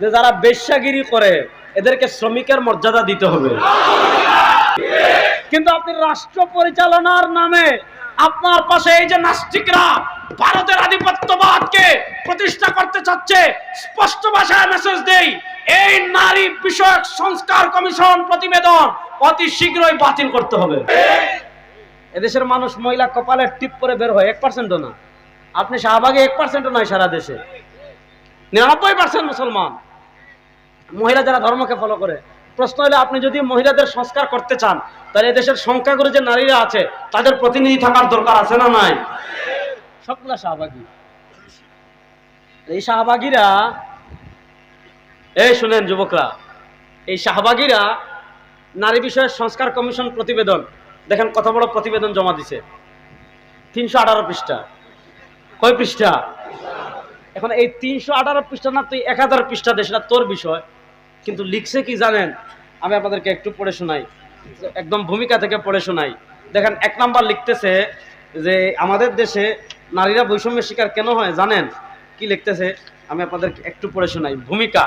যে যারা বেশ্যাগিরি করে, এদেরকে শ্রমিকের মর্যাদা দিতে হবে। কিন্তু আপনি রাষ্ট্র পরিচালনার নামে আপনার পাশে এই যে নাস্তিকরা ভারতের আধিপত্যবাদকে প্রতিষ্ঠা করতে চাচ্ছে, স্পষ্ট ভাষায় মেসেজ দেই, এই নারী বিষয়ক সংস্কার কমিশন প্রতিবেদন অতি শীঘ্রই বাতিল করতে হবে। এদেশের মানুষ মহিলা কপালের টিপ করে বের হয়, এক পার্সেন্টও না। আপনি শাহবাগে এক পার্সেন্টও নয় সারা দেশে। নিরানব্বই পার্সেন্ট মুসলমান। মহিলা যারা ধর্মকে ফলো করে, প্রশ্ন হলে আপনি যদি মহিলাদের সংস্কার করতে চান, তাহলে এদেশের সংখ্যাগুরু যে নারীরা আছে, তাদের প্রতিনিধি থাকার দরকার আছে না নাই? সবগুলা শাহবাগী। এই শাহবাগীরা, এই শুনেন যুবকরা, এই শাহবাগীরা নারী বিষয়ের সংস্কার কমিশন প্রতিবেদন, দেখেন কত বড় প্রতিবেদন জমা দিছে। তিনশো আঠারো পৃষ্ঠা। কয় পৃষ্ঠা? এখন এই তিনশো আঠারো পৃষ্ঠা না, তুই এক হাজার পৃষ্ঠা দে, সেটা তোর বিষয়। কিন্তু লিখছে কি জানেন? আমি আপনাদেরকে একটু পড়ে শোনাই। একদম ভূমিকা থেকে পড়ে শোনাই। দেখেন, এক নাম্বার লিখতেছে যে, আমাদের দেশে নারীরা বৈষম্যের শিকার কেন হয় জানেন? কি লিখতেছে? আমি আপনাদেরকে একটু পড়ে শোনাই। ভূমিকা।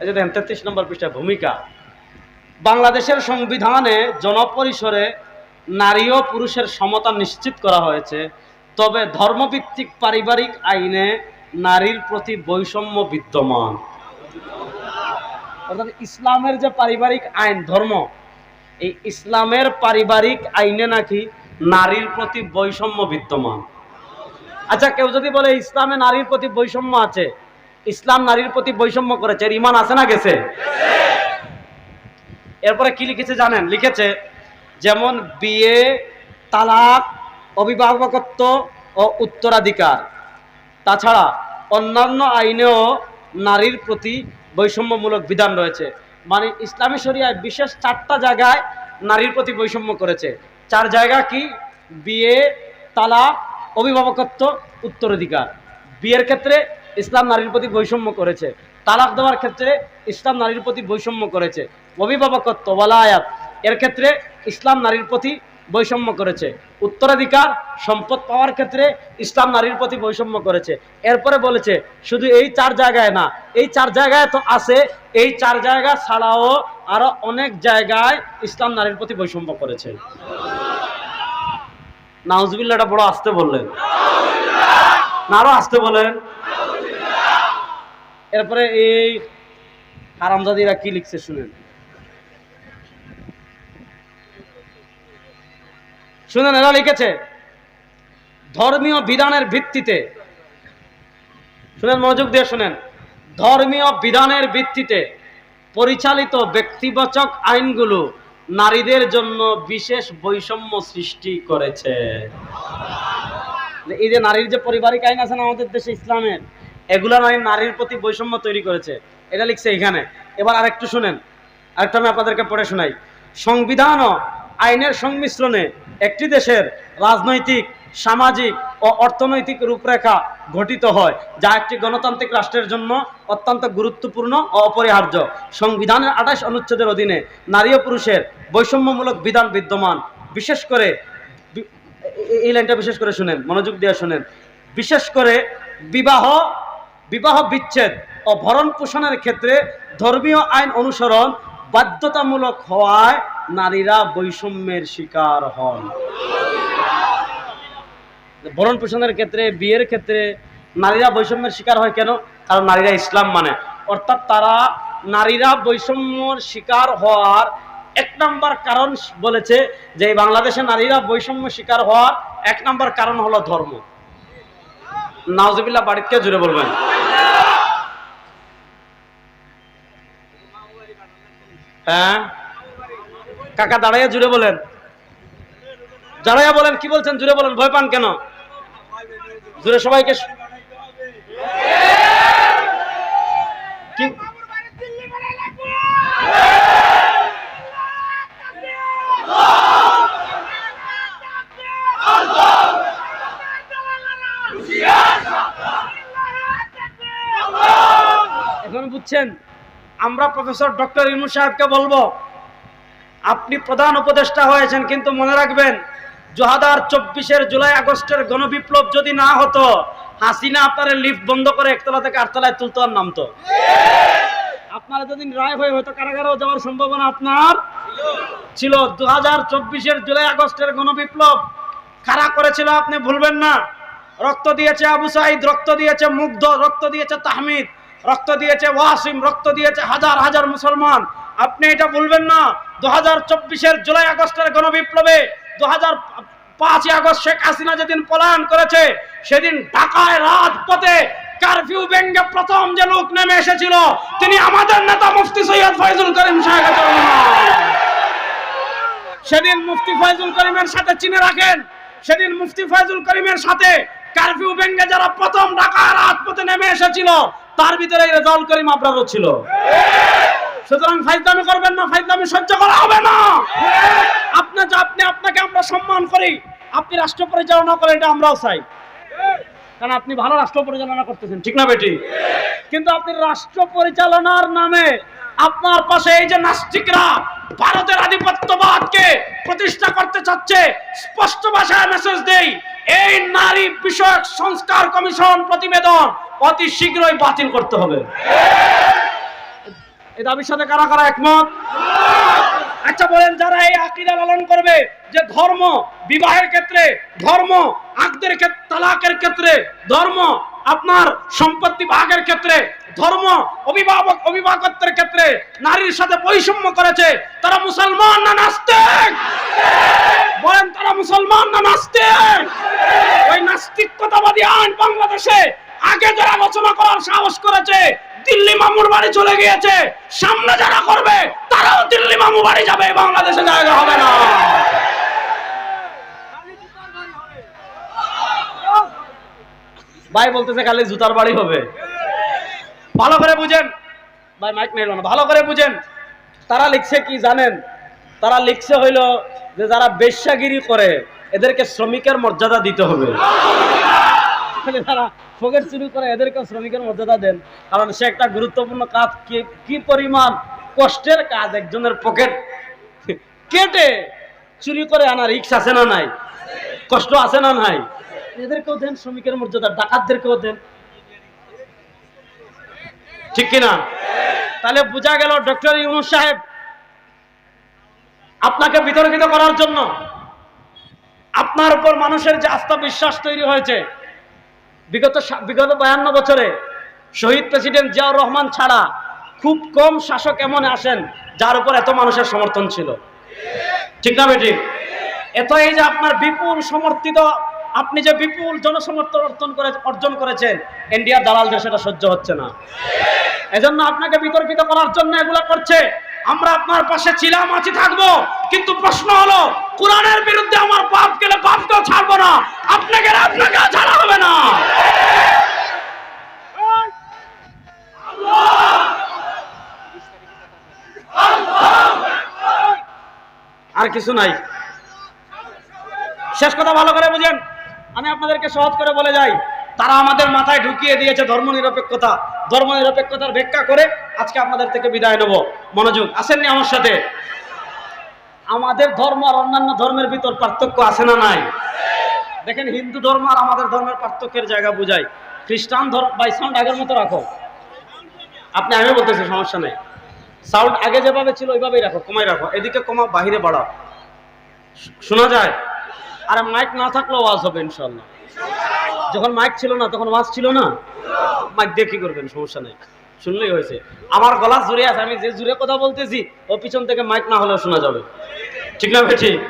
এই যে দেখেন, তেত্রিশ নম্বর পৃষ্ঠায় ভূমিকা। বাংলাদেশের সংবিধানে জনপরিসরে নারী ও পুরুষের সমতা নিশ্চিত করা হয়েছে। তবে ধর্মভিত্তিক পারিবারিক আইনে নারীর প্রতি বৈষম্য বিদ্যমান। অর্থাৎ ইসলামের যে পারিবারিক আইন, ধর্ম, এই ইসলামের পারিবারিক আইনে নাকি নারীর প্রতি বৈষম্য বিদ্যমান। আচ্ছা কেউ যদি বলে ইসলামে নারীর প্রতি বৈষম্য আছে, ইসলাম নারীর প্রতি বৈষম্য করেছে, এর ইমান আছে না গেছে? এরপরে কি লিখেছে জানেন? লিখেছে, যেমন বিয়ে, তালাক, অভিভাবকত্ব ও উত্তরাধিকার। তাছাড়া অন্যান্য আইনেও নারীর প্রতি বৈষম্যমূলক বিধান রয়েছে। মানে ইসলামী শরিয়ায় বিশেষ চারটা জায়গায় নারীর প্রতি বৈষম্য করেছে। চার জায়গা কি? বিয়ে, তালাক, অভিভাবকত্ব, উত্তরাধিকার। বিয়ের ক্ষেত্রে ইসলাম নারীর প্রতি বৈষম্য করেছে। তালাক দেওয়ার ক্ষেত্রে ইসলাম নারীর প্রতি বৈষম্য করেছে। অভিভাবকত্ব, ওয়ালায়াত। এর ক্ষেত্রে ইসলাম নারীর প্রতি বৈষম্য করেছে। উত্তরাধিকার, সম্পদ পাওয়ার ক্ষেত্রে ইসলাম নারীর প্রতি বৈষম্য করেছে। এরপরে বলেছে, শুধু এই চার জায়গায় না, এই চার জায়গায় তো আছে, এই চার জায়গা ছাড়াও আরও অনেক জায়গায় ইসলাম নারীর প্রতি বৈষম্য করেছে। নাউজবিল্লাটা বড় আসতে বললেন। আরও আসতে বলেন। এরপরে এই হারামজাদিরা কি লিখছে শুনেন। শুনেন, এরা লিখেছে, ধর্মীয় বিধানের ভিত্তিতে, শুনেন, মনোযোগ দিয়ে শুনেন, ধর্মীয় বিধানের ভিত্তিতে পরিচালিত ব্যক্তিবাচক আইনগুলো নারীদের জন্য বিশেষ বৈষম্য সৃষ্টি করেছে। এই যে নারীর যে পারিবারিক আইন আছে না আমাদের দেশে ইসলামের এগুলা নারী নারীর প্রতি বৈষম্য তৈরি করেছে। এটা লিখছে এখানে। এবার আরেকটু শুনেন, আরেকটা আমি আপনাদেরকে পড়ে শোনাই। সংবিধান ও আইনের সংমিশ্রণে একটি দেশের রাজনৈতিক, সামাজিক ও অর্থনৈতিক রূপরেখা গঠিত হয়, যা একটি গণতান্ত্রিক রাষ্ট্রের জন্য অত্যন্ত গুরুত্বপূর্ণ ও অপরিহার্য। সংবিধানের আঠাশ অনুচ্ছেদের অধীনে নারী ও পুরুষের বৈষম্যমূলক বিধান বিদ্যমান। বিশেষ করে এই লাইনটা বিশেষ করে শুনেন, মনোযোগ দিয়ে শুনেন। বিশেষ করে বিবাহ বিবাহ বিচ্ছেদ ও ভরণ পোষণের ক্ষেত্রে ধর্মীয় আইন অনুসরণ বাধ্যতামূলক হওয়ায় নারীরা বৈষম্যের শিকার হন। ভরণ পোষণের ক্ষেত্রে, বিয়ের ক্ষেত্রে নারীরা বৈষম্যের শিকার হয় কেন? কারণ নারীরা ইসলাম মানে। অর্থাৎ তারা নারীরা বৈষম্যর শিকার হওয়ার এক নম্বর কারণ বলেছে যে বাংলাদেশে নারীরা বৈষম্য শিকার হওয়ার এক নম্বর কারণ হলো ধর্ম। নাওজবিল্লা বাড়িতে জুড়ে বলবেন। হ্যাঁ? কাকা দাঁড়াইয়া জুড়ে বলেন। দাঁড়াইয়া বলেন, কি বলছেন? জুড়ে বলেন, ভয় পান কেন? জুড়ে সবাইকে এখন বুঝছেন, আমরা প্রফেসর ডক্টর ইনু সাহেবকে বলব আপনি প্রধান উপদেষ্টা হয়েছেন, কিন্তু মনে রাখবেন দু হাজার চব্বিশের জুলাই আগস্টের গণবিপ্লব যদি না হতো, হাসিনা আপনার লিফট বন্ধ করে একতলা থেকে আটতলায় তুলতো আর নামতো। আপনারা যদি রায় হয়ে হয়তো কারাগারেও যাওয়ার সম্ভাবনা আপনার ছিল। দু হাজার চব্বিশের জুলাই আগস্টের গণবিপ্লব কারা করেছিল আপনি ভুলবেন না। রক্ত দিয়েছে আবু সাইদ, রক্ত দিয়েছে মুগ্ধ, রক্ত দিয়েছে তাহমিদ, রক্ত দিয়েছে ওয়াসিম, রক্ত দিয়েছে হাজার হাজার মুসলমান। আপনি এটা ভুলবেন না। দু চব্বিশের জুলাই আগস্টের গণবিপ্লবে দু পাঁচই আগস্ট শেখ হাসিনা যেদিন পলায়ন করেছে, সেদিন ঢাকায় রাজপথে কারফিউ ভেঙ্গে প্রথম যে লোক নেমে এসেছিল, তিনি আমাদের নেতা মুফতি সৈয়দ ফয়জুল করিম সাহেব। সেদিন মুফতি ফয়জুল করিমের সাথে চিনে রাখেন, সেদিন মুফতি ফয়জুল করিমের সাথে কারফিউ ভেঙ্গে যারা প্রথম ঢাকায় রাজপথে নেমে এসেছিল, তার ভিতরে রেজাউল করিম আপনারও ছিল। সুতরাং ফাইজলামি করবেন না, ফাইজলামি সহ্য করা হবে না। আপনি যা আপনি আপনাকে আমরা সম্মান করি। আপনি রাষ্ট্র পরিচালনা করেন, এটা আমরাও চাই। কারণ আপনি ভালো রাষ্ট্র পরিচালনা করতেছেন, ঠিক না বেটি? কিন্তু আপনি রাষ্ট্র পরিচালনার নামে আপনার পাশে এই যে নাস্তিকরা ভারতের আধিপত্যবাদকে প্রতিষ্ঠা করতে চাচ্ছে, স্পষ্ট ভাষায় মেসেজ দেই, এই নারী বিষয়ক সংস্কার কমিশন প্রতিবেদন অতি শীঘ্রই বাতিল করতে হবে। এই দাবির সাথে কারা কারা একমত? আচ্ছা বলেন, যারা এই আকিদা লালন করবে, যে ধর্ম বিবাহের ক্ষেত্রে, ধর্ম আকদের তালাকের ক্ষেত্রে, ধর্ম আপনার সম্পত্তি ভাগের ক্ষেত্রে, ধর্ম অভিভাবক, অভিভাবকত্বের ক্ষেত্রে নারীর সাথে বৈষম্য করেছে, তারা মুসলমান না নাস্তিক? বলেন, তারা মুসলমান না নাস্তিক? ওই নাস্তিকতাবাদী আইন বাংলাদেশে আগে যারা আলোচনা করার সাহস করেছে দিল্লি মামুর বাড়ি চলে গিয়েছে। সামনে যারা করবে, তারাও দিল্লি মামু বাড়ি যাবে বাংলাদেশে জায়গা হবে না। ভাই বলতেছে খালি জুতার বাড়ি হবে। ভালো করে বুঝেন। ভাই মাইক নেই না ভালো করে বুঝেন। তারা লিখছে কি জানেন? তারা লিখছে হইল যে যারা বেশ্যাগিরি করে, এদেরকে শ্রমিকের মর্যাদা দিতে হবে। খালি যারা ফোকের চুরি করে এদেরকে শ্রমিকের মর্যাদা দেন, কারণ সে একটা গুরুত্বপূর্ণ কাজ। কি কি পরিমাণ কষ্টের কাজ একজনের পকেট কেটে চুরি করে আনা রিক্স আছে না নাই? কষ্ট আছে না নাই? এদেরকেও দেন শ্রমিকের মর্যাদা, ডাকাতদেরকেও দেন। ঠিক কিনা? তাহলে বোঝা গেল ডক্টর ইউনুস সাহেব, আপনাকে বিতর্কিত করার জন্য আপনার উপর মানুষের যে আস্থা বিশ্বাস তৈরি হয়েছে বিগত বিগত বায়ান্ন বছরে শহীদ প্রেসিডেন্ট জিয়াউর রহমান ছাড়া খুব কম শাসক এমন আসেন যার উপর এত মানুষের সমর্থন ছিল। ঠিক না বেটি এত এই যে আপনার বিপুল সমর্থিত, আপনি যে বিপুল জনসমর্থন অর্জন করে অর্জন করেছেন ইন্ডিয়ার দালালদের সেটা সহ্য হচ্ছে না। এজন্য আপনাকে বিতর্কিত করার জন্য এগুলো করছে। আমরা আপনার পাশে ছিলাম, আছি, থাকব। কিন্তু প্রশ্ন হলো, কোরআনের বিরুদ্ধে আমার বাপ গেলে বাপকেও ছাড়বো না? আপনাকে আপনাকে ছাড়া হবে না। আর কিছু নাই। শেষ কথা ভালো করে বুঝেন। আমি আপনাদেরকে সহজ করে বলে যাই, তারা আমাদের মাথায় ঢুকিয়ে দিয়েছে ধর্ম নিরপেক্ষতা ধর্ম নিরপেক্ষতার ব্যাখ্যা করে আজকে আপনাদের থেকে বিদায় নেব। মনোযোগ, আসেননি আমার সাথে? আমাদের ধর্ম আর অন্যান্য ধর্মের ভিতর পার্থক্য আছে না নাই? দেখেন, হিন্দু ধর্ম আর আমাদের ধর্মের পার্থক্যের জায়গা বুঝাই। খ্রিস্টান ধর্ম বাই সাউন্ড আগের মতো রাখো। আপনি আমি বলতেছি, সমস্যা নেই। সাউন্ড আগে যেভাবে ছিল, ওইভাবেই রাখো, কমাই রাখো। এদিকে কমা বাহিরে বাড়াও। শোনা যায়? আর মাইক না থাকলেও ওয়াজ হবে ইনশাল্লাহ যখন মাইক ছিল না, তখন ওয়াজ ছিল না? মাইক দিয়ে কি করবেন? সমস্যা নেই। শুনলেই হয়েছে। আমার গলা জুড়ে আছে, আমি যে জুড়ে কথা বলতেছি, ও পিছন থেকে মাইক না হলেও শোনা যাবে। ঠিক না ভাই, ঠিক?